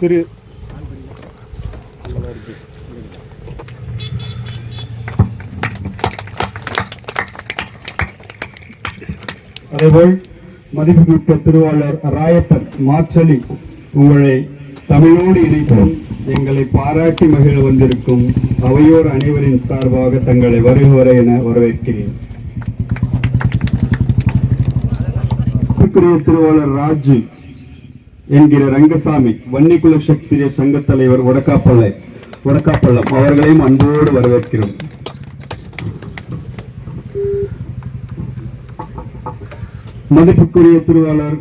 திரு அதேபோல் மதிப்புமிக்க திருவாளர் ராயப்பன் மாச்சலி உங்களை தமிழோடு இணைத்தும் எங்களை பாராட்டி மகிழ வந்திருக்கும் அவையோர் அனைவரின் சார்பாக தங்களை வருக என வரவேற்கிறேன். மதிப்புக்குரிய திருவாளர் ராஜு என்கிற ரங்கசாமி வன்னிக்குல சக்திய சங்க தலைவர் வடக்காப்பள்ளை வடக்காப்பள்ளம் அவர்களையும் அன்போடு வரவேற்கிறோம். மதிப்புக்குரிய திருவாளர்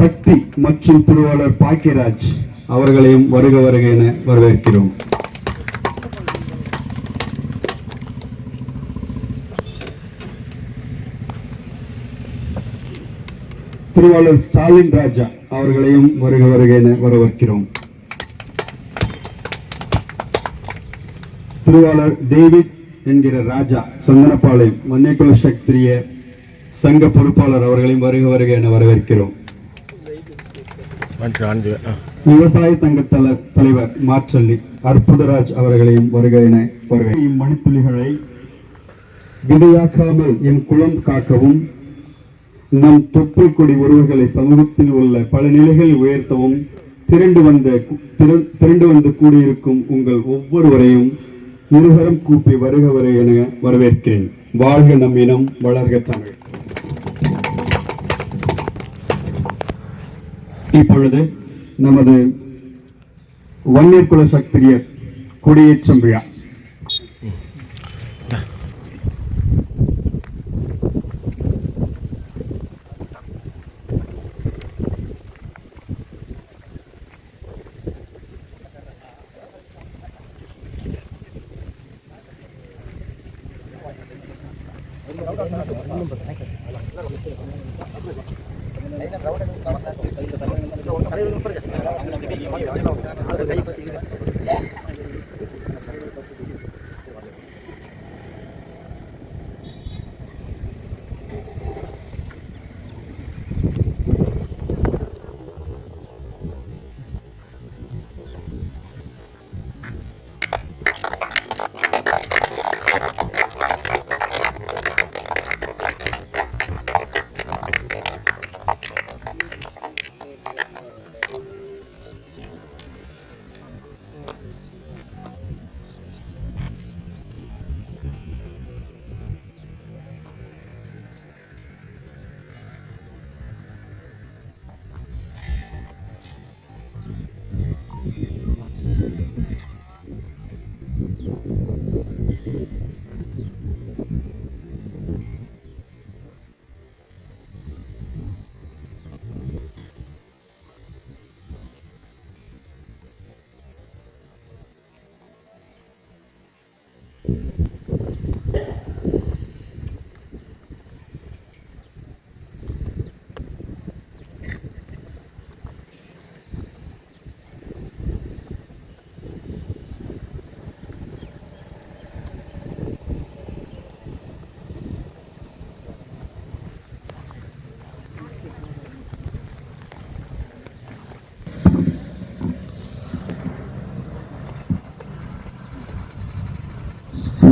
சக்தி மற்றும் திருவாளர் பாக்கியராஜ் அவர்களையும் வருக வருக என வரவேற்கிறோம். திருவாளர் ஸ்டாலின் ராஜா அவர்களையும் வருக வருக என வரவேற்கிறோம். திருவாளர் டேவிட் என்கிற ராஜா சந்தனப்பாளையம் மன்னிக்குல சக்திரிய சங்க பொறுப்பாளர் அவர்களையும் வருக வருக என வரவேற்கிறோம். விவசாய தங்க தல தலைவர் மாற்றல்லி அற்புதராஜ் அவர்களையும் வருக என வருக இம்மணித்துளிகளை விதையாக்காமல் என் குளம் காக்கவும் நம் தொப்புள் கொடி உறவுகளை சமூகத்தில் உள்ள பல நிலைகளில் உயர்த்தவும் திரண்டு வந்த திரண்டு வந்து கூடியிருக்கும் உங்கள் ஒவ்வொருவரையும் இருவரும் கூப்பி வருக வரை என வரவேற்கிறேன். வாழ்க நம் இனம் வளர்க தமிழ். இப்பொழுது நமது வன்னியர்குல சக்திரியர் கொடியேற்றம் விழா.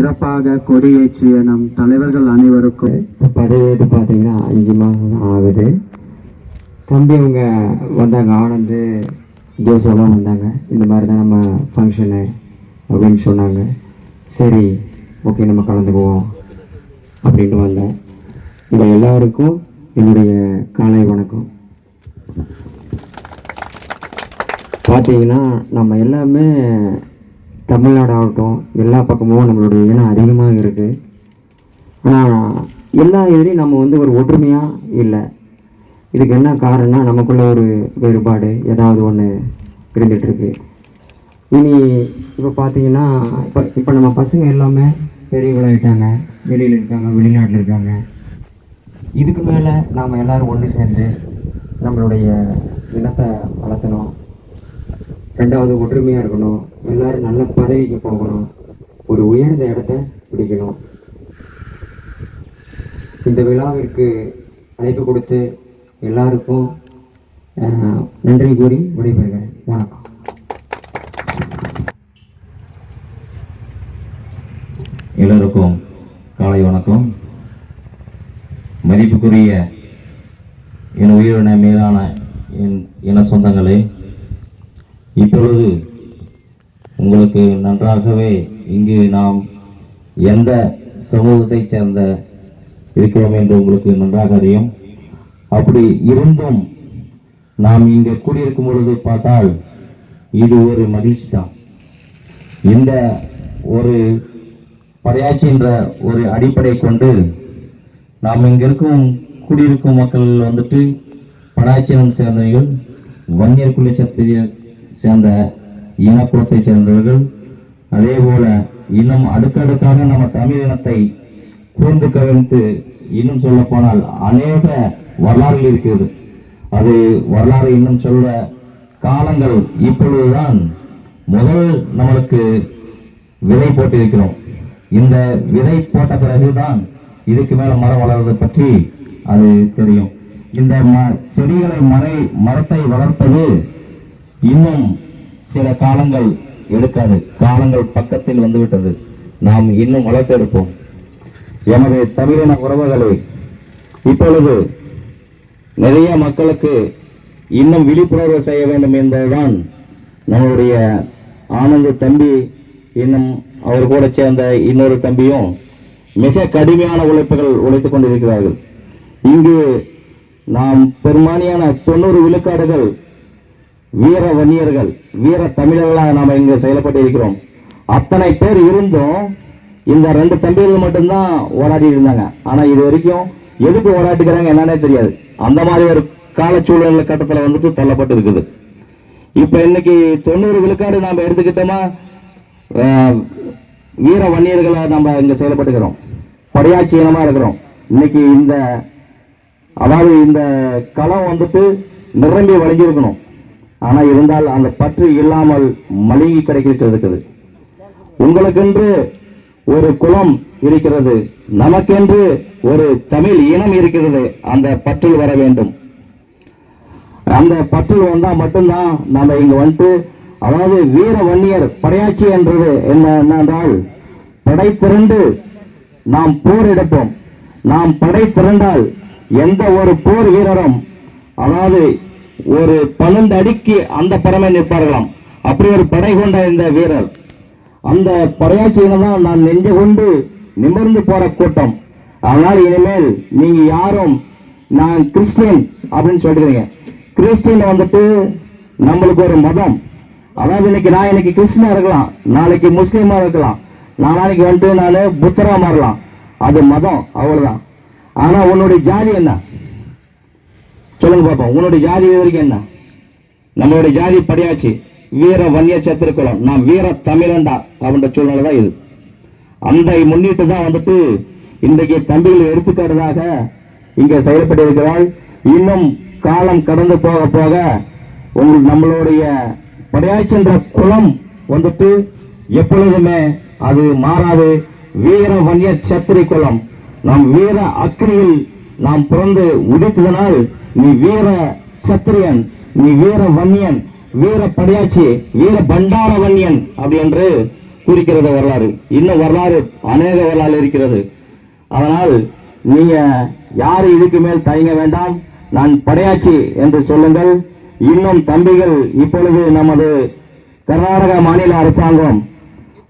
சிறப்பாக கொடியேற்றிய நம் தலைவர்கள் அனைவருக்கும். இப்போ பதவியேற்று பார்த்தீங்கன்னா அஞ்சு மாதம் ஆகுது. தம்பி அவங்க வந்தாங்க ஆனந்து ஜோசோலாம் வந்தாங்க. இந்த மாதிரி தான் நம்ம ஃபங்க்ஷனு அப்படின்னு சொன்னாங்க. சரி ஓகே நம்ம கலந்துக்குவோம் அப்படின்ட்டு வந்தேன். இதை எல்லாருக்கும் என்னுடைய காலை வணக்கம். பார்த்தீங்கன்னா நம்ம எல்லாமே தமிழ்நாடு ஆகட்டும் எல்லா பக்கமும் நம்மளுடைய இனம் அதிகமாக இருக்குது ஆனால் எல்லா இதுலேயும் நம்ம வந்து ஒரு ஒற்றுமையாக இல்லை. இதுக்கு என்ன காரணம்னா நமக்குள்ள ஒரு வேறுபாடு ஏதாவது ஒன்று இருந்துகிட்ருக்கு இனி இப்போ பார்த்தீங்கன்னா இப்போ இப்போ நம்ம பசங்க எல்லாமே பெரியவங்களாயிட்டாங்க வெளியில் இருக்காங்க வெளிநாட்டில் இருக்காங்க. இதுக்கு மேலே நாம் எல்லாரும் ஒன்று சேர்ந்து நம்மளுடைய இனத்தை வளர்த்தணும். ரெண்டாவது ஒற்றுமையாக இருக்கணும். எல்லாரும் நல்ல பதவிக்கு போகணும். ஒரு உயர்ந்த இடத்த பிடிக்கணும். இந்த விழாவிற்கு அழைப்பு கொடுத்து எல்லாருக்கும் நன்றி கூறி விடைபெறுகிறேன். வணக்கம். எல்லோருக்கும் காலை வணக்கம். மதிப்புக்குரிய என் உயிரின மேலான என் இன சொந்தங்களே இப்பொழுது உங்களுக்கு நன்றாகவே இங்கு நாம் எந்த சமூகத்தைச் சேர்ந்த இருக்கிறோம் என்று உங்களுக்கு நன்றாக அறியும். அப்படி இருந்தும் நாம் இங்கே கூடியிருக்கும் பொழுது பார்த்தால் இது ஒரு மகிழ்ச்சி தான் இந்த ஒரு படையாட்சின்ற ஒரு அடிப்படை கொண்டு நாம் இங்கே இருக்கும் குடியிருக்கும் மக்கள் வந்துட்டு படையாட்சியினம் சேர்ந்தவர்கள் வன்னியர் குலச்சத்திரியர் சேர்ந்த இனக்குலத்தை சேர்ந்தவர்கள் அதே போல இன்னும் அடுக்கடுக்காக நம்ம தமிழ் இனத்தை கூர்ந்து கவிழ்த்து இன்னும் சொல்ல போனால் அநேக வரலாறு இருக்கிறது. அது வரலாறு இன்னும் சொல்ல காலங்கள் இப்பொழுதுதான் முதல் நம்மளுக்கு விதை போட்டிருக்கிறோம். இந்த விதை போட்ட பிறகுதான் இதுக்கு மேல மரம் வளர்றது பற்றி அது தெரியும். இந்த ம- செடிகளை மறை மரத்தை வளர்ப்பது இன்னும் சில காலங்கள் எடுக்காது. காலங்கள் பக்கத்தில் வந்துவிட்டது. நாம் இன்னும் வளர்த்தெடுப்போம் எனவே தமிழின உறவுகளை இப்பொழுது நிறைய மக்களுக்கு இன்னும் விழிப்புணர்வு செய்ய வேண்டும் என்பதுதான் நம்மளுடைய ஆனந்த தம்பி இன்னும் அவர் கூட சேர்ந்த இன்னொரு தம்பியும் மிக கடுமையான உழைப்புகள் உழைத்துக் கொண்டிருக்கிறார்கள். இங்கு நாம் பெரும்பான்மையான தொண்ணூறு விழுக்காடுகள் வீர வன்னியர்கள் வீர தமிழர்களாக நாம் இங்கு செயல்பட்டு இருக்கிறோம் அத்தனை பேர் இருந்தும் இந்த ரெண்டு தம்பிகள் மட்டும்தான் ஓராடி இருந்தாங்க. ஆனா இது வரைக்கும் எதுக்கு போராட்டுக்கிறாங்க என்னன்னே தெரியாது. அந்த மாதிரி ஒரு கால சூழ்நிலை கட்டத்தில் வந்துட்டு தள்ளப்பட்டு இருக்குது இப்ப இன்னைக்கு தொண்ணூறு விழுக்காடு நாம் எடுத்துக்கிட்டோமா வீர வன்னியர்களை நம்ம இங்க செயல்பட்டுக்கிறோம். படையாட்சி இருக்கிறோம். இன்னைக்கு இந்த அதாவது இந்த களம் வந்துட்டு நிரம்பி வழங்கியிருக்கணும் ஆனா இருந்தால் அந்த பற்று இல்லாமல் மழுங்கி கிடைக்கிறது இருக்குது. உங்களுக்கென்று ஒரு குலம் இருக்கிறது. நமக்கென்று ஒரு தமிழ் இனம் இருக்கிறது. அந்த பற்றில் வர வேண்டும். அந்த பற்றில் வந்தா மட்டும்தான் நம்ம இங்க வந்துட்டு அதாவது வீர வன்னியர் படையாட்சி என்றது என்ன என்னென்றால் படை திரண்டு நாம் போர் எடுப்போம். நாம் படை திரண்டால் எந்த ஒரு போர் வீரரும் அதாவது ஒரு பன்னெண்டு அடிக்கு அந்த பறவை நிற்பார்களாம். அப்படி ஒரு படை கொண்ட இந்த வீரர். அந்த படையாட்சியில தான் நான் நெஞ்ச கொண்டு நிமிர்ந்து போற கூட்டம். அதனால் இனிமேல் நீங்க யாரும் நான் கிறிஸ்டியன் அப்படின்னு சொல்றீங்க கிறிஸ்டியன் வந்துட்டு நம்மளுக்கு ஒரு மதம். அதாவது இன்னைக்கு நான் இன்னைக்கு கிறிஸ்டினா இருக்கலாம். நாளைக்கு முஸ்லீமா இருக்கலாம். நாளைக்கு வந்துட்டு நான் புத்தரா மாறலாம். அது மதம் அவ்வளவுதான். ஆனா உன்னுடைய ஜாதி என்ன? சொல்லுங்க பாப்போம் உன்னுடைய ஜாதி வரைக்கும் என்ன? நம்மளுடைய ஜாதி படையாச்சு. வீர வன்னிய சத்திருக்குளம் நான் வீர தமிழண்டா அப்படின்ற சூழ்நிலை தான் இது. அந்த முன்னிட்டு தான் வந்துட்டு இன்றைக்கு தம்பிகள் எடுத்துக்காட்டுதாக இங்கே செயல்பட்டு இருக்கிறாள் இன்னும் காலம் கடந்து போக போக உங்கள் நம்மளுடைய படையாச்சின்ற குளம் வந்துட்டு எப்பொழுதுமே அது மாறாது. வீர வன்னிய சத்திரி குளம். நம் வீர அக்னியில் நாம் பிறந்து உதித்ததனால் நீ வீர சத்திரியன் நீ வீர வன்னியன் வீர படையாச்சி வீர பண்டார வன்னியன் அப்படி என்று குறிக்கிறது வரலாறு. இன்னும் வரலாறு அநேக வரலாறு இருக்கிறது. அதனால் நீங்க யாரு இதுக்கு மேல் தயங்க வேண்டாம். நான் படையாச்சி என்று சொல்லுங்கள். இன்னும் தம்பிகள் இப்பொழுது நமது கர்நாடக மாநில அரசாங்கம்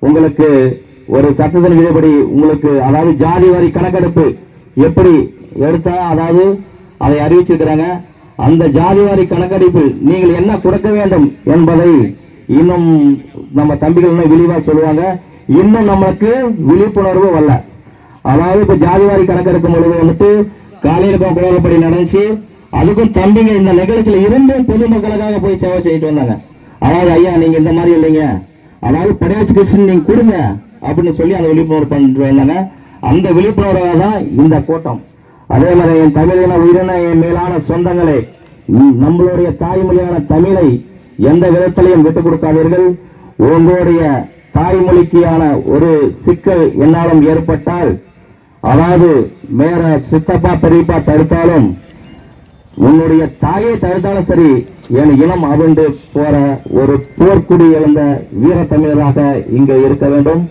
உங்களுக்கு ஒரு சட்டத்தின் விதிப்படி உங்களுக்கு அதாவது ஜாதி வரி கணக்கெடுப்பு எப்படி எடுத்தா அதாவது அதை அறிவிச்சிருக்கிறாங்க. அந்த ஜாதி வாரி கணக்கெடுப்பில் நீங்கள் என்ன கொடுக்க வேண்டும் என்பதை இன்னும் நம்ம தம்பிகள் இன்னும் சொல்லுவாங்க. இன்னும் நமக்கு விழிப்புணர்வு வரல. அதாவது இப்போ ஜாதிவாரி கணக்கெடுக்கும் பொழுது வந்துட்டு காலையில் குளறுபடி நடந்துச்சு. அதுக்கும் தம்பிங்க இந்த நிகழ்ச்சியில் இருந்தும் பொதுமக்களுக்காக போய் சேவை செய்யிட்டு வந்தாங்க. அதாவது ஐயா நீங்கள் இந்த மாதிரி இல்லைங்க. அதாவது படையாச்சி கிருஷ்ணன் நீங்கள் கொடுங்க அப்படின்னு சொல்லி அந்த விழிப்புணர்வு பண்ணிட்டு வந்தாங்க. அந்த விழிப்புணர்வாக தான் இந்த கூட்டம் அதே மாதிரி என் தமிழின உயிரின என் மேலான சொந்தங்களே நம்மளுடைய தாய்மொழியான தமிழை எந்த விதத்திலையும் விட்டுக் கொடுக்காதீர்கள். உங்களுடைய தாய்மொழிக்கான ஒரு சிக்கல் என்னாலும் ஏற்பட்டால் அதாவது மேற சித்தப்பா பெரியப்பா தடுத்தாலும் உன்னுடைய தாயை தடுத்தாலும் சரி என் இனம் அவிழ்ந்து போற ஒரு போர்க்குடி எழுந்த வீரத்தமிழராக இங்கே இருக்க வேண்டும்.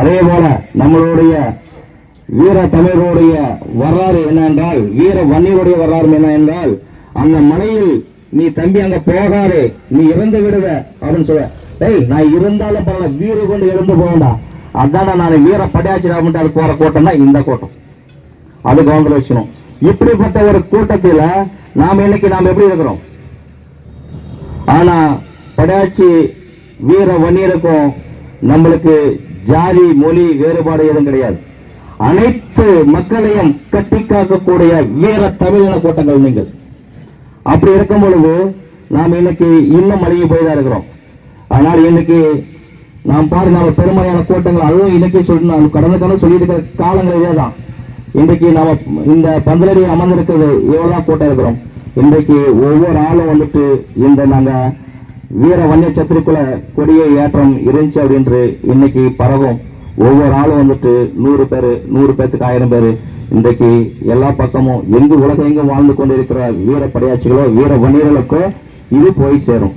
அதே போல நம்மளுடைய வீர தமிழருடைய வரலாறு என்ன என்றால் வீர வன்னியருடைய வரலாறு என்ன என்றால் அந்த மலையில் நீ தம்பி அங்க போகாது நீ இறந்து விடுவ அப்படின்னு சொல்ல டேய் நான் இருந்தாலும் பரவாயில்ல வீர கொண்டு எழுந்து போகண்டா அதான நான் வீர படையாச்சிராமட்டு அது போற கூட்டம் தான் இந்த கூட்டம். அது கவனத்தில் வச்சுக்கணும் இப்படிப்பட்ட ஒரு கூட்டத்தில் நாம் இன்னைக்கு நாம் எப்படி இருக்கிறோம்? ஆனா படையாச்சி வீர வன்னியருக்கும் நம்மளுக்கு ஜாதி மொழி வேறுபாடு எதுவும் கிடையாது. அனைத்து மக்களையும் கட்டிக்காக்கக்கூடிய வீர தமிழின கூட்டங்கள் நீங்கள். அப்படி இருக்கும் பொழுது நாம் இன்னைக்கு இன்னும் அழகி போய் தான் இருக்கிறோம். ஆனால் இன்னைக்கு நாம் பாருங்க நம்ம பெருமையான கூட்டங்கள் அதுவும் இன்னைக்கு சொல்லணும் கடந்த காலம் சொல்லிட்டு இருக்கிற காலங்கள் இதே தான். இன்றைக்கு நாம இந்த பந்தலடி அமர்ந்திருக்கிறது எவ்வளவு கூட்டம் இருக்கிறோம். இன்றைக்கு ஒவ்வொரு ஆளும் வந்துட்டு இந்த நாங்க வீர வன்னிய சத்திரிக்குள்ள கொடியை ஏற்றம் இருந்துச்சு அப்படின்று இன்னைக்கு பரவும். ஒவ்வொரு ஆளும் வந்துட்டு நூறு பேர் நூறு பேத்துக்கு ஆயிரம் பேர். இன்றைக்கு எல்லா பக்கமும் எங்கு உலகம் எங்கும் வாழ்ந்து கொண்டிருக்கிற வீர படையாட்சிகளோ வீர வன்னியர்களுக்கோ இது போய் சேரும்.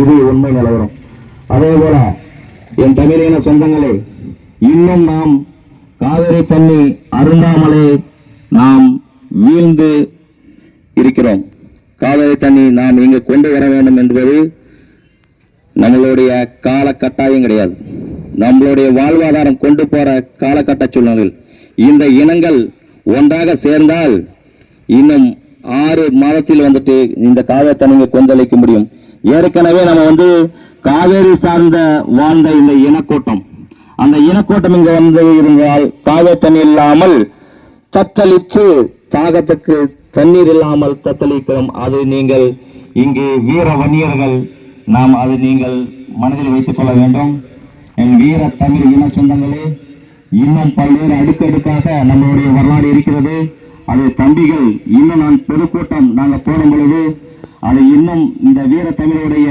இது உண்மை நிலவரம். அதே போல என் தமிழின சொந்தங்களே இன்னும் நாம் காவிரி தண்ணி அருந்தாமலே நாம் வீழ்ந்து இருக்கிறோம். காவிரி தண்ணி நாம் இங்கு கொண்டு வர வேண்டும் என்பது நம்மளுடைய கால கட்டாயம் கிடையாது. நம்மளுடைய வாழ்வாதாரம் கொண்டு போற காலகட்ட சூழ்நிலையில் இந்த இனங்கள் ஒன்றாக சேர்ந்தால் இன்னும் ஆறு மாதத்தில் வந்துட்டு இந்த காவிரி தண்ணியை கொந்தளிக்க முடியும். ஏற்கனவே நம்ம வந்து காவேரி சார்ந்த வாழ்ந்த இந்த இனக்கூட்டம். அந்த இனக்கூட்டம் இங்கே வந்து இருந்தால் காவிரி தண்ணி இல்லாமல் தத்தளித்து தாகத்துக்கு தண்ணீர் இல்லாமல் தத்தளிக்கிறோம் அது நீங்கள் இங்கு வீர வன்னியர்கள் நாம் அது நீங்கள் மனதில் வைத்துக் கொள்ள வேண்டும். என் வீர தமிழ் இன சொந்தங்களே இன்னும் பல்வேறு அடுக்கடுக்காக நம்மளுடைய வரலாறு இருக்கிறது. அது தம்பிகள் இன்னும் நான் பொதுக்கூட்டம் நாங்கள் போடும் பொழுது அது இன்னும் இந்த வீர தமிழருடைய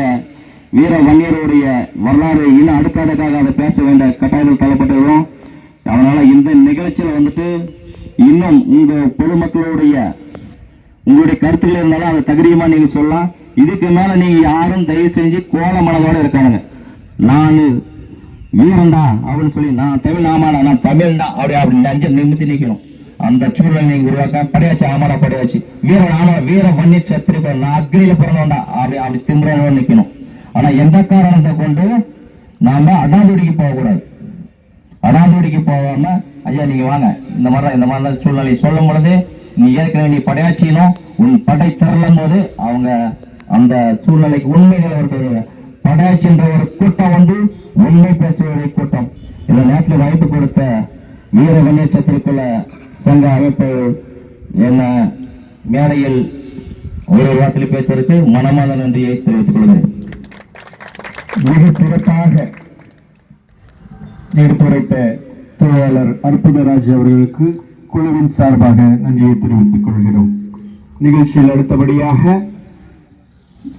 வீர வன்னியருடைய வரலாறு இன்னும் அடுக்கடுக்காக அதை பேச வேண்டிய கட்டாயத்தில் தள்ளப்பட்டிருக்கிறோம். அதனால் இந்த நிகழ்ச்சியில் வந்துட்டு இன்னும் உங்கள் பொதுமக்களுடைய உங்களுடைய கருத்துக்கள் இருந்தாலும் அதை தகுதியமா நீங்க சொல்லலாம். இதுக்கு மேல நீங்க யாரும் தயவு செஞ்சு கோல மனதோட இருக்கானுங்க நான் வீரன்டா அப்படின்னு சொல்லி நான் தமிழ் ஆமாடா நான் தமிழ்டா. அப்படி அப்படி அஞ்சு நிமித்தி நிக்கணும் அந்த சூழலை நீங்க உருவாக்க படையாச்சு ஆமாடா படையாச்சு. வீரன் ஆமா வீர வன்னி சத்திரிப்போம். நான் அக்னியில பிறந்தவன்டா. அப்படி அப்படி திமுறவன் நிக்கணும் ஆனா எந்த காரணத்தை கொண்டு? நாம அடாந்தோடிக்கு போகக்கூடாது. அடாந்தோடிக்கு போகாம ஐயா நீங்க வாங்க. இந்த மாதிரி இந்த மாதிரி சூழ்நிலை சொல்லும் பொழுது நீ ஏற்கனவே நீ படையாச்சினும் உன் படை திரளும் போது அவங்க அந்த சூழ்நிலைக்கு உண்மைகளை ஒரு படையாச்சின்ற ஒரு கூட்டம் வந்து வெள்ளை பேசுவதை கூட்டம். இந்த நாட்டில் வாய்ப்பு கொடுத்த வீர வன்னிய சங்க அமைப்பு என்ன? மேடையில் ஒரு வார்த்தையில் பேசுவதற்கு மனமாத நன்றியை தெரிவித்துக் கொள்கிறேன். மிக சிறப்பாக எடுத்துரைத்த தொழிலாளர் அற்புதராஜ் அவர்களுக்கு குழுவின் சார்பாக நன்றியை தெரிவித்துக் கொள்கிறோம். நிகழ்ச்சியில் அடுத்தபடியாக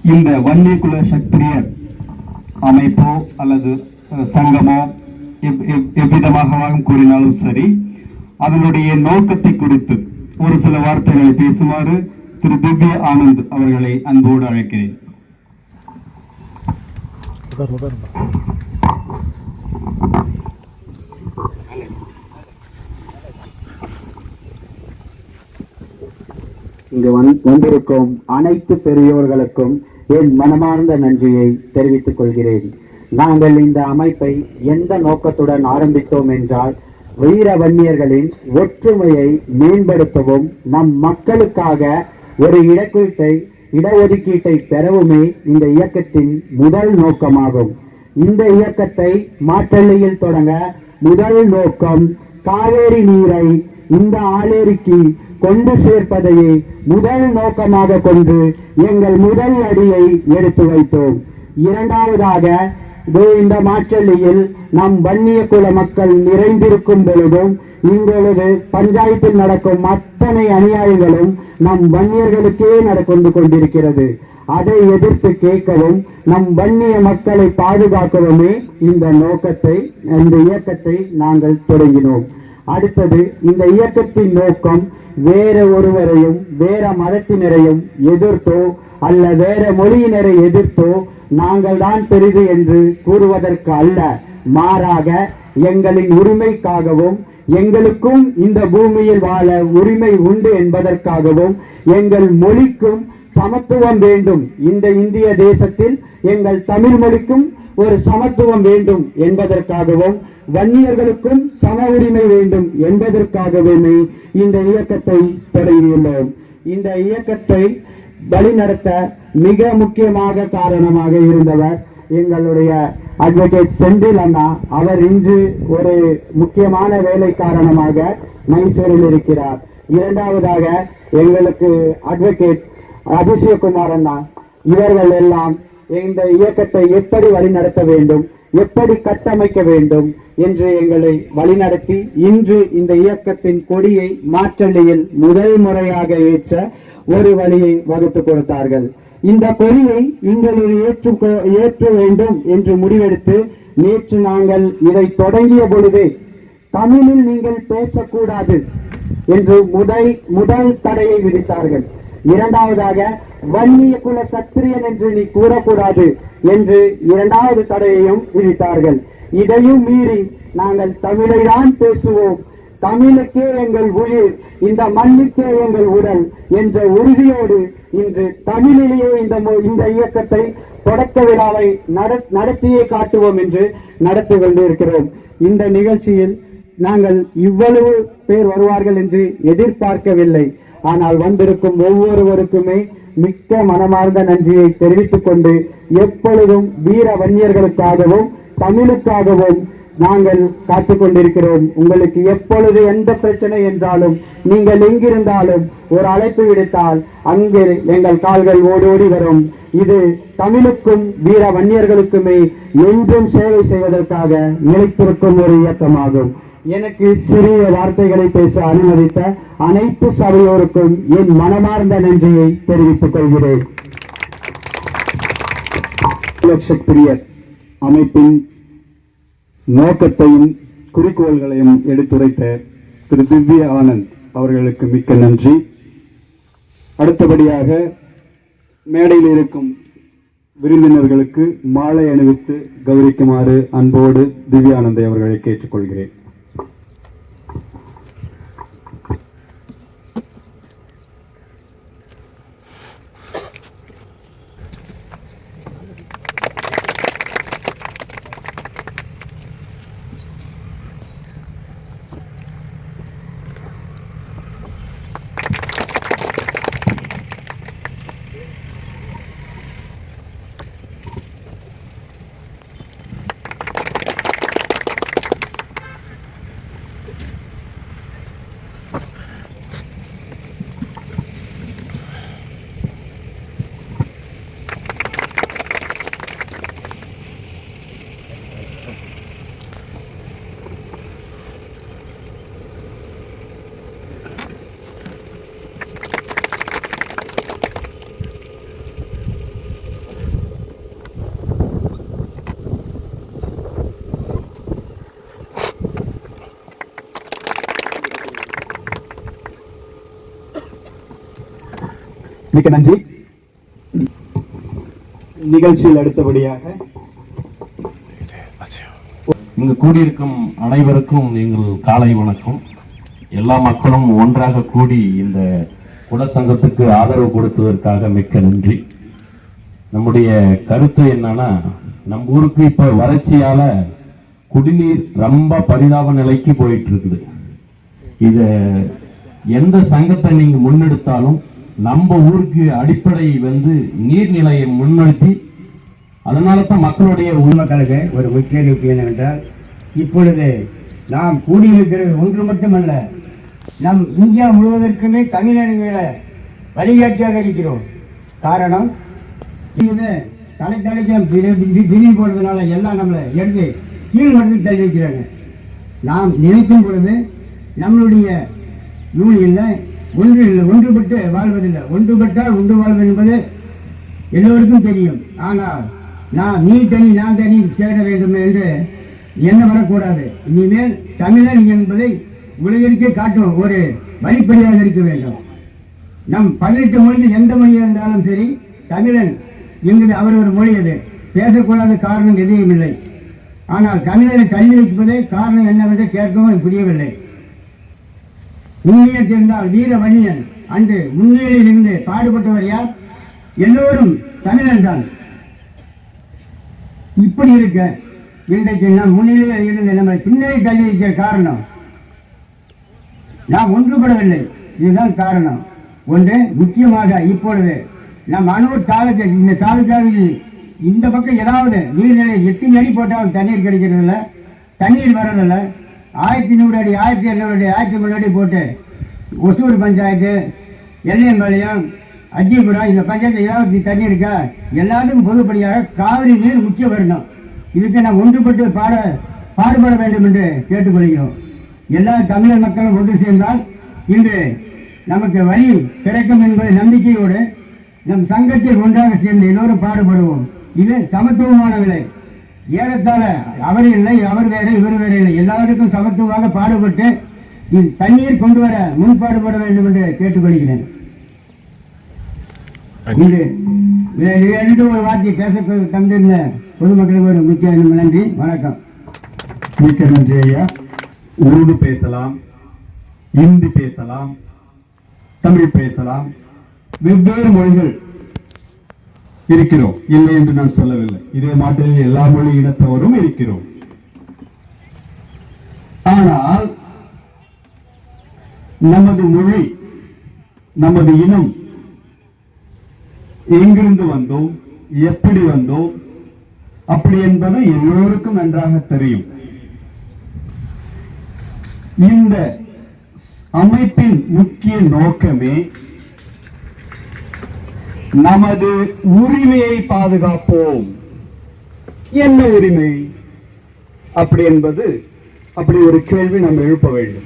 இந்த வன்னியகுல சக்திரியர் அமைப்போ அல்லது சங்கமோ எவ்- எவ்- கூறினாலும் சரி அதனுடைய நோக்கத்தை குறித்து ஒரு சில வார்த்தைகளை பேசுமாறு திரு. திவ்ய ஆனந்த் அவர்களை அன்போடு அழைக்கிறேன். இங்கு வந்திருக்கும் அனைத்து பெரியோர்களுக்கும் என் மனமார்ந்த நன்றியை தெரிவித்துக் கொள்கிறேன். நாங்கள் இந்த அமைப்பை எந்த நோக்கத்துடன் ஆரம்பித்தோம் என்றால் வீர வன்னியர்களின் ஒற்றுமையை மேம்படுத்தவும் நம் மக்களுக்காக ஒரு இடஒதுக்கீட்டை இடஒதுக்கீட்டை பெறவுமே இந்த இயக்கத்தின் முதல் நோக்கமாகும். இந்த இயக்கத்தை மாற்றள்ளியில் தொடங்க முதல் நோக்கம் காவேரி நீரை இந்த ஆளேரிக்கு கொண்டு சேர்ப்பதையே முதல் நோக்கமாக கொண்டு எங்கள் முதல் அடியை எடுத்து வைத்தோம். இரண்டாவதாக இந்த மாற்றலியில் நம் வன்னிய குல மக்கள் நிறைந்திருக்கும் பொழுதும் இங்கொழுது பஞ்சாயத்தில் நடக்கும் அத்தனை அநியாயங்களும் நம் வன்னியர்களுக்கே நடந்து கொண்டிருக்கிறது. அதை எதிர்த்து கேட்கவும் நம் வன்னிய மக்களை பாதுகாக்கவுமே இந்த நோக்கத்தை இந்த இயக்கத்தை நாங்கள் தொடங்கினோம். அடுத்தது இந்த இயக்கத்தின் நோக்கம் வேற ஒருவரையும் வேற மதத்தினரையும் எதிர்த்தோ அல்ல வேற மொழியினரை எதிர்த்தோ நாங்கள் தான் பெரிது என்று கூறுவதற்கு அல்ல. மாறாக எங்களின் உரிமைக்காகவும் எங்களுக்கும் இந்த பூமியில் வாழ உரிமை உண்டு என்பதற்காகவும் எங்கள் மொழிக்கும் சமத்துவம் வேண்டும். இந்த இந்திய தேசத்தில் எங்கள் தமிழ் மொழிக்கும் ஒரு சமத்துவம் வேண்டும் என்பதற்காகவும் வன்னியர்களுக்கும் சம உரிமை வேண்டும் என்பதற்காகவுமே இந்த இயக்கத்தை தொடங்கியுள்ளோம். இந்த இயக்கத்தை வழிநடத்த மிக முக்கியமாக காரணமாக இருந்தவர் எங்களுடைய அட்வொகேட் செந்தில் அண்ணா. அவர் இன்று ஒரு முக்கியமான வேலை காரணமாக மைசூரில் இருக்கிறார். இரண்டாவதாக எங்களுக்கு அட்வொகேட் அபிஷேக்குமார் அண்ணா. இவர்கள் எல்லாம் இந்த இயக்கத்தை எப்படி வழிநடத்த வேண்டும் எப்படி கட்டமைக்க வேண்டும் என்று எங்களை வழிநடத்தி இன்று இந்த இயக்கத்தின் கொடியை மாற்றலியில் முதல் முறையாக ஏற்ற ஒரு வழியை வகுத்து கொடுத்தார்கள். இந்த கொடியை எங்களில் ஏற்று ஏற்ற வேண்டும் என்று முடிவெடுத்து நேற்று நாங்கள் இதை தொடங்கிய பொழுதே தமிழில் நீங்கள் பேசக்கூடாது என்று முதல் முதல் தடையை விதித்தார்கள். இரண்டாவதாக வன்னிய குல சத்திரியன் என்று நீ கூறக்கூடாது என்று இரண்டாவது தடையையும் விதித்தார்கள். இதையும் மீறி நாங்கள் தமிழை தான் பேசுவோம். தமிழுக்கே எங்கள் உயிர் இந்த மண்ணுக்கே எங்கள் உடல் என்ற உறுதியோடு இன்று தமிழிலேயே இந்த இந்த இயக்கத்தை தொடக்க விழாவை நட- நடத்தியே காட்டுவோம் என்று நடத்தி கொண்டிருக்கிறோம். இந்த நிகழ்ச்சியில் நாங்கள் இவ்வளவு பேர் வருவார்கள் என்று எதிர்பார்க்கவில்லை. ஆனால் வந்திருக்கும் ஒவ்வொருவருக்குமே மிக்க மனமார்ந்த நன்றியை தெரிவித்துக் கொண்டு எப்பொழுதும் வீர வன்னியர்களுக்காகவும் தமிழுக்காகவும் நாங்கள் காத்து கொண்டிருக்கிறோம். உங்களுக்கு எப்பொழுது எந்த பிரச்சனை என்றாலும் நீங்கள் எங்கிருந்தாலும் ஒரு அழைப்பு விடுத்தால் அங்கே எங்கள் கால்கள் ஓடோடி வரும். இது தமிழுக்கும் வீர வன்னியர்களுக்குமே என்றும் சேவை செய்வதற்காக நிலைத்திருக்கும் ஒரு இயக்கமாகும். எனக்கு சிறிய வார்த்தைகளை பேச அனுமதித்த அனைத்து சபையோருக்கும் என் மனமார்ந்த நன்றியை தெரிவித்துக் கொள்கிறேன். லட்சப்பிரியர் அமைப்பின் நோக்கத்தையும் குறிக்கோள்களையும் எடுத்துரைத்த திரு திவ்ய ஆனந்த் அவர்களுக்கு மிக்க நன்றி. அடுத்தபடியாக மேடையில் இருக்கும் விருந்தினர்களுக்கு மாலை அணிவித்து கௌரிக்குமாறு அன்போடு திவ்யானந்தை அவர்களை கேட்டுக்கொள்கிறேன். மிக்க நன்றி. நிகழ்ச்சியில் அடுத்தபடியாக இங்கு கூடியிருக்கும் அனைவருக்கும் எங்கள் காலை வணக்கம். எல்லா மக்களும் ஒன்றாக கூடி இந்த குலசங்கத்துக்கு ஆதரவு கொடுத்ததற்காக மிக்க நன்றி. நம்முடைய கருத்து என்னன்னா நம்ம ஊருக்கு இப்ப வறட்சியால குடிநீர் ரொம்ப பரிதாப நிலைக்கு போயிட்டு இருக்குது. இத எந்த சங்கத்தை நீங்க முன்னெடுத்தாலும் நம்ம ஊருக்கு அடிப்படை வந்து நீர்நிலையை முன்னிறுத்தி அதனால தான் மக்களுடைய உள்மக்களுக்கு ஒரு முக்கிய கேள்வி என்னவென்றால் இப்பொழுது நாம் கூடியிருக்கிறது ஒன்று மட்டுமல்ல நம் இந்தியா முழுவதற்குமே தமிழர்களை வழிகாட்டியாக இருக்கிறோம். காரணம் இது தலை தலைக்கு பிரி போடுறதுனால எல்லாம் நம்மளை எடுத்து கீழ் மட்டும் தள்ளி வைக்கிறாங்க. நாம் நினைக்கும் பொழுது நம்மளுடைய யூனியனில் ஒன்று இல்லை ஒன்றுபட்டு வாழ்வதில்லை. ஒன்றுபட்டால் உண்டு வாழ்வது என்பது எல்லோருக்கும் தெரியும். ஆனால் நான் நீ தனி நான் தனி சேர வேண்டும் என்று என்ன வரக்கூடாது? இனிமேல் தமிழன் என்பதை உலகிற்கே காட்டும் ஒரு வழிப்படியாக இருக்க வேண்டும். நம் பதினெட்டு மொழியில் எந்த மொழியாக இருந்தாலும் சரி தமிழன் என்கிறது அவர் ஒரு மொழி அது. பேசக்கூடாத காரணம் எதையும் இல்லை ஆனால் தமிழரை தள்ளி வைப்பதே காரணம் என்னவென்று கேட்கவும் புரியவில்லை. உண்மையை தெரிந்தால் வீர வணியன் அன்று முன்னேறியில் இருந்து பாடுபட்டவர் யார்? எல்லோரும் தமிழன் தான். இப்படி இருக்க இன்றைக்கு நாம் முன்னிலையில் இருந்து நம்மை பின்னணி தள்ளி வைக்கிற காரணம். நாம் ஒன்றுபடவில்லை. இதுதான் காரணம். ஒன்று முக்கியமாக இப்பொழுது நம் அனூர் தாலுக்கா இந்த தாலுக்காவில் இந்த பக்கம் ஏதாவது நீர்நிலை எட்டு அடி போட்டாலும் தண்ணீர் கிடைக்கிறதில்ல. தண்ணீர் வர்றதில்லை. ஆயிரத்தி நூறு அடி ஆயிரத்தி இரநூறு அடி ஆயிரத்தி முந்நூறு அடி போட்டு ஒசூர் பஞ்சாயத்து எல்லையம்பாளையம் அஜிபுரம் இந்த பஞ்சாயத்து ஏதாவது தண்ணி இருக்கா? எல்லாத்துக்கும் பொதுப்படியாக காவிரி நீர் முக்கிய வரணும். இதுக்கு நாம் ஒன்றுபட்டு பாட பாடுபட வேண்டும் என்று கேட்டுக்கொள்கிறோம். எல்லா தமிழர் மக்களும் ஒன்று சேர்ந்தால் இன்று நமக்கு வழி கிடைக்கும் என்பது நம்பிக்கையோடு நம் சங்கத்தில் ஒன்றாக சேர்ந்து எல்லோரும் பாடுபடுவோம். இது சமத்துவமான விலை. ஏறத்தாழ அவர் இல்லை அவர் வேறு இவர் வேறு இல்லை. எல்லாருக்கும் சமத்துவமாக பாடுபட்டு தண்ணீர் கொண்டு வர முன்பாடுபட வேண்டும் என்று கேட்டுக்கொள்கிறேன். இன்று ஒரு வார்த்தை பேச தந்திருந்த பொதுமக்களுக்கு ஒரு முக்கிய நன்றி வணக்கம். மிக்க நன்றி ஐயா. உருது பேசலாம் இந்தி பேசலாம் தமிழ் பேசலாம் வெவ்வேறு மொழிகள் இருக்கிறோம். இல்லை என்று நான் சொல்லவில்லை. இதே நாட்டில் எல்லா மொழி இனத்தவரும் இருக்கிறோம். ஆனால் நமது மொழி நமது இனம் எங்கிருந்து வந்தோம்? எப்படி வந்தோம்? அப்படி என்பது எல்லோருக்கும் நன்றாக தெரியும். இந்த அமைப்பின் முக்கிய நோக்கமே நமது உரிமையை பாதுகாப்போம். என்ன உரிமை? அப்படி என்பது அப்படி ஒரு கேள்வி நாம் எழுப்ப வேண்டும்.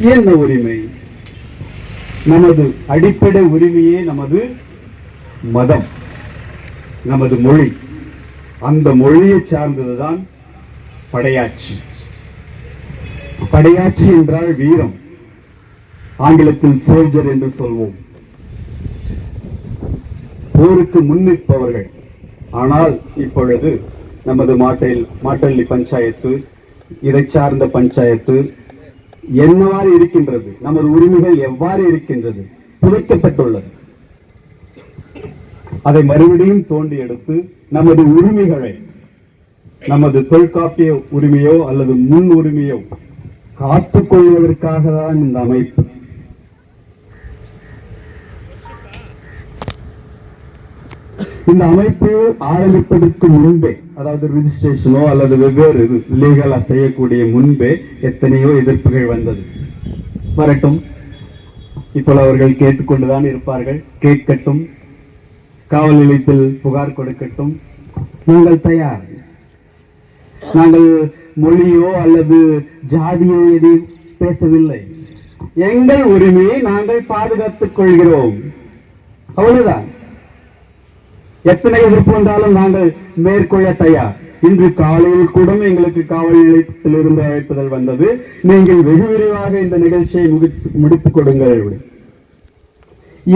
என்ன உரிமை? நமது அடிப்படை உரிமையே நமது மதம் நமது மொழி. அந்த மொழியை சார்ந்ததுதான் படையாட்சி. படையாட்சி என்றால் வீரம். ஆங்கிலத்தில் சோல்ஜர் என்று சொல்வோம். போருக்கு முன்னிற்பவர்கள் ஆனால் இப்பொழுது நமது மாட்டல் மாட்டள்ளி பஞ்சாயத்து இதை சார்ந்த பஞ்சாயத்து என்னவாறு இருக்கின்றது நமது உரிமைகள் எவ்வாறு இருக்கின்றது புதைக்கப்பட்டுள்ளது. அதை மறுபடியும் தோண்டி எடுத்து நமது உரிமைகளை நமது தொல்காப்பிய உரிமையோ அல்லது முன் உரிமையோ காத்துக்கொள்வதற்காக தான் இந்த அமைப்பு இந்த அமைப்பு ஆரம்பிப்பதற்கு முன்பே அதாவது ரிஜிஸ்ட்ரேஷனோ அல்லது வெவ்வேறு இது லீகலா செய்யக்கூடிய முன்பே எத்தனையோ எதிர்ப்புகள் வந்தது. வரட்டும். இப்போது அவர்கள் கேட்டுக்கொண்டுதான் இருப்பார்கள். கேட்கட்டும். காவல் நிலையத்தில் புகார் கொடுக்கட்டும். நீங்கள் தயார். நாங்கள் மொழியோ அல்லது ஜாதியோ எதையும் பேசவில்லை. எங்கள் உரிமையை நாங்கள் பாதுகாத்துக் கொள்கிறோம். அவ்வளவுதான். எத்தனை எதிர்ப்பு வந்தாலும் நாங்கள் மேற்கொள்ள தயார். இன்று காலையில் கூட எங்களுக்கு காவல் நிலையத்திலிருந்து அழைப்புதல் வந்தது. நீங்கள் வெகு விரைவாக இந்த நிகழ்ச்சியை முடித்துக் கொடுங்கள்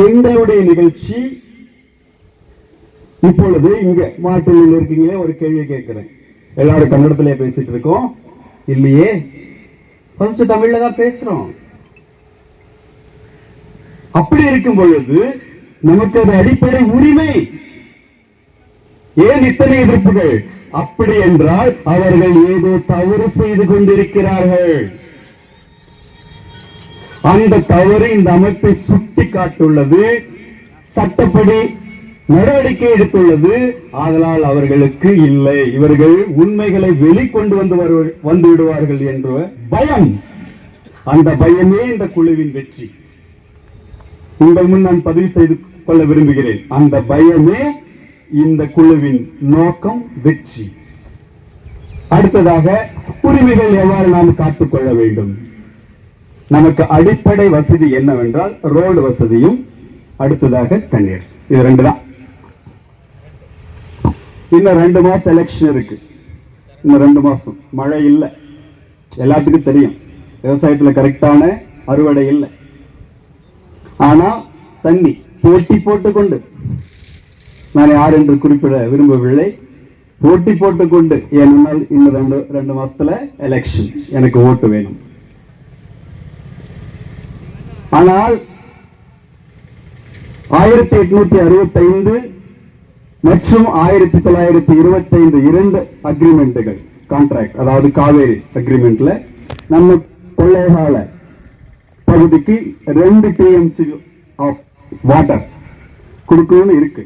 எங்களுடைய நிகழ்ச்சி இப்பொழுது இங்க மாட்டுல இருக்கீங்களே ஒரு கேள்வி கேட்கிறேன். எல்லாரும் கன்னடத்திலே பேசிட்டு இருக்கோம். இல்லையே? ஃபர்ஸ்ட் தமிழ்ல தான் பேசுறோம். அப்படி இருக்கும் பொழுது நமக்கு அது அடிப்படை உரிமை. ஏன் இத்தனை எதிர்ப்புகள்? அப்படி என்றால் அவர்கள் ஏதோ தவறு செய்து கொண்டிருக்கிறார்கள். அந்த தவறு இந்த அமைப்பை சுட்டி காட்டுள்ளது சட்டப்படி நடவடிக்கை எடுத்துள்ளது. ஆதலால் அவர்களுக்கு இல்லை. இவர்கள் உண்மைகளை வெளிக்கொண்டு வந்து வந்து விடுவார்கள் என்ற பயம். அந்த பயமே இந்த குழுவின் வெற்றி. உங்கள் முன் நான் பதிவு செய்து கொள்ள விரும்புகிறேன். அந்த பயமே இந்த குழுவின் நோக்கம் வெற்றி. அடுத்ததாக உரிமைகள் எவ்வாறு நாம் காத்துக்கொள்ள வேண்டும்? நமக்கு அடிப்படை வசதி என்னவென்றால் ரோடு வசதியும் அடுத்ததாக தண்ணீர். இது ரெண்டு தான் இன்னும் ரெண்டு மாசம் எலெக்ஷன் இருக்கு. இன்னும் ரெண்டு மாசம். மழை இல்லை. எல்லாத்துக்கும் தெரியும். விவசாயத்துல கரெக்டான அறுவடை இல்லை. ஆனா தண்ணி போட்டி போட்டுக்கொண்டு நான் யார் என்று குறிப்பிட விரும்பவில்லை. போட்டி போட்டுக்கொண்டு ஏனென்றால் இன்னும் ரெண்டு ரெண்டு மாசத்துல எலெக்ஷன் எனக்கு ஓட்டு வேணும். ஆனால் ஆயிரத்தி எட்நூத்தி அறுபத்தைந்து மற்றும் ஆயிரத்தி தொள்ளாயிரத்தி இருபத்தைந்து இரண்டு அக்ரிமெண்ட்டுகள் கான்ட்ராக்ட் அதாவது காவேரி அக்ரிமெண்ட்ல நம்ம கொள்ளைகால பகுதிக்கு ரெண்டு டிஎம்சி ஆஃப் வாட்டர் கொடுக்கணும்னு இருக்கு.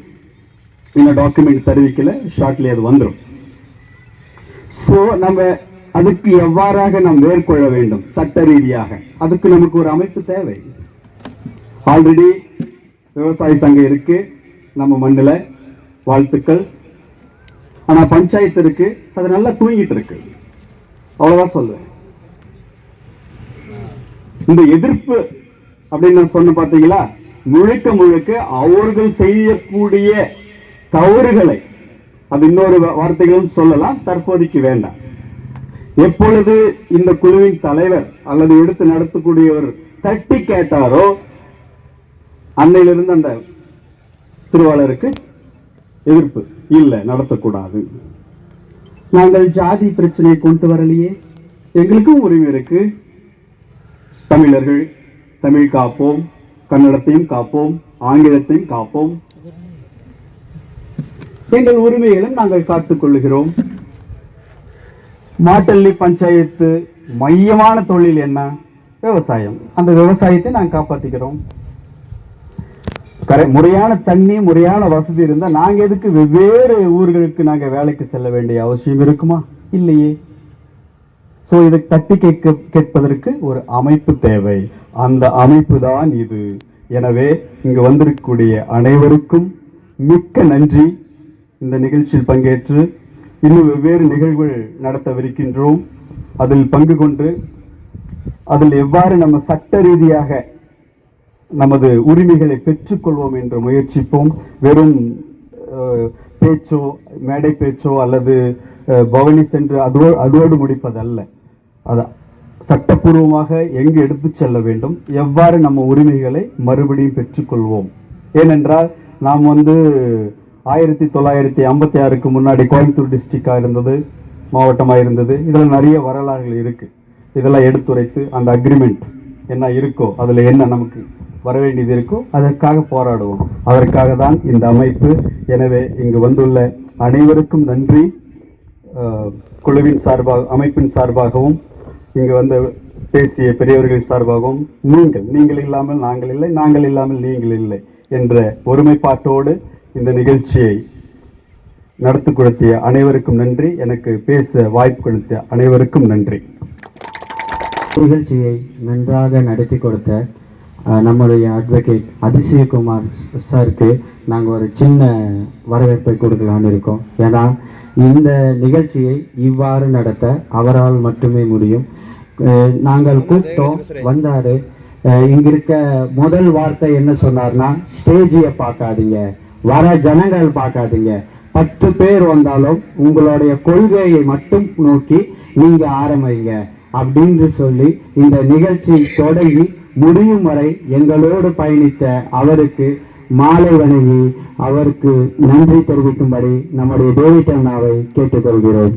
இன்னும் டாக்குமெண்ட் தெரிவிக்கல ஷார்ட்லி அது வந்துடும் ஸோ நம்ம அதுக்கு எவ்வாறாக நாம் மேற்கொள்ள வேண்டும்? சட்ட ரீதியாக. அதுக்கு நமக்கு ஒரு அமைப்பு தேவை. ஆல்ரெடி விவசாய சங்கம் இருக்கு. நம்ம மண்ணில் வாழ்த்துக்கள். ஆனால் பஞ்சாயத்து இருக்கு. அது நல்லா தூங்கிட்டு இருக்கு. அவ்வளோதான் சொல்லுவேன். இந்த எதிர்ப்பு அப்படின்னு நான் சொன்ன பார்த்தீங்களா முழுக்க முழுக்க அவர்கள் செய்யக்கூடிய தவறுகளை அது இன்னொரு வார்த்தைகளும் சொல்லலாம் தற்போதைக்கு வேண்டாம். எப்பொழுது இந்த குழுவின் தலைவர் அல்லது எடுத்து நடத்தக்கூடியவர் தட்டி கேட்டாரோ அன்னையிலிருந்து அந்த திருவாளருக்கு எதிர்ப்பு. இல்லை நடத்தக்கூடாது. நாங்கள் ஜாதி பிரச்சனையை கொண்டு வரலையே. எங்களுக்கும் உரிமை இருக்கு. தமிழர்கள் தமிழ் காப்போம் கன்னடத்தையும் காப்போம் ஆங்கிலத்தையும் காப்போம் எங்கள் உரிமைகளும் நாங்கள் காத்துக் கொள்ளுகிறோம் மாட்டள்ளி பஞ்சாயத்து மையமான தொழில் என்ன? விவசாயம். அந்த விவசாயத்தை நாங்கள் காப்பாத்திக்கிறோம். கரை முறையான தண்ணி முறையான வசதி இருந்தால் நாங்க எதுக்கு வெவ்வேறு ஊர்களுக்கு நாங்கள் வேலைக்கு செல்ல வேண்டிய அவசியம் இருக்குமா? இல்லையே. சோ இதை தட்டி கேட்க கேட்பதற்கு ஒரு அமைப்பு தேவை. அந்த அமைப்பு தான் இது. எனவே இங்கு வந்திருக்கக்கூடிய அனைவருக்கும் மிக்க நன்றி. இந்த நிகழ்ச்சியில் பங்கேற்று இன்னும் வெவ்வேறு நிகழ்வுகள் நடத்தவிருக்கின்றோம். அதில் பங்கு கொண்டு அதில் எவ்வாறு நம்ம சட்ட ரீதியாக நமது உரிமைகளை பெற்றுக்கொள்வோம் என்று முயற்சிப்போம். வெறும் பேச்சோ மேடை பேச்சோ அல்லது பவனி சென்று அதோ அதோடு முடிப்பதல்ல. அது சட்டப்பூர்வமாக எங்கு எடுத்துச் செல்ல வேண்டும். எவ்வாறு நம்ம உரிமைகளை மறுபடியும் பெற்றுக்கொள்வோம். ஏனென்றால் நாம் வந்து ஆயிரத்தி தொள்ளாயிரத்தி ஐம்பத்தி ஆறுக்கு முன்னாடி கோயம்புத்தூர் டிஸ்ட்ரிக்டாக இருந்தது மாவட்டமாக இருந்தது. இதில் நிறைய வரலாறுகள் இருக்குது இதெல்லாம் எடுத்துரைத்து அந்த அக்ரிமெண்ட் என்ன இருக்கோ அதில் என்ன நமக்கு வர வேண்டியது இருக்கோ அதற்காக போராடுவோம். அதற்காக தான் இந்த அமைப்பு. எனவே இங்கு வந்துள்ள அனைவருக்கும் நன்றி. குழுவின் சார்பாக அமைப்பின் சார்பாகவும் இங்கு வந்து பேசிய பெரியவர்கள் சார்பாகவும் நீங்கள் நீங்கள் இல்லாமல் நாங்கள் இல்லை நாங்கள் இல்லாமல் நீங்கள் இல்லை என்ற ஒருமைப்பாட்டோடு இந்த நிகழ்ச்சியை நடத்தி கொடுத்திய அனைவருக்கும் நன்றி. எனக்கு பேச வாய்ப்பு கொடுத்த அனைவருக்கும் நன்றி. நிகழ்ச்சியை நன்றாக நடத்தி கொடுத்த நம்முடைய அட்வொகேட் அதிசயகுமார் சாருக்கு நாங்கள் ஒரு சின்ன வரவேற்பை கொடுக்கலான்னு இருக்கோம் ஏன்னா இந்த நிகழ்ச்சியை இவ்வாறு நடத்த அவரால் மட்டுமே முடியும். நாங்கள் கூப்பிட்டோம் வந்தாரு. இங்கிருக்க இருக்க முதல் வார்த்தை என்ன சொன்னார்னா ஸ்டேஜியை பார்க்காதீங்க. வர ஜனங்கள் பார்க்காதீங்க. பத்து பேர் வந்தாலும் உங்களுடைய கொள்கையை மட்டும் நோக்கி நீங்க ஆரம்பிங்க அப்படின்னு சொல்லி இந்த நிகழ்ச்சி தொடங்கி முடியும் வரை எங்களோடு பயணித்த அவருக்கு மாலை வணங்கி அவருக்கு நன்றி தெரிவிக்கும்படி நம்முடைய டேவிட் அண்ணாவை கேட்டுக்கொள்கிறோம் கேட்டுக்கொள்கிறோம்.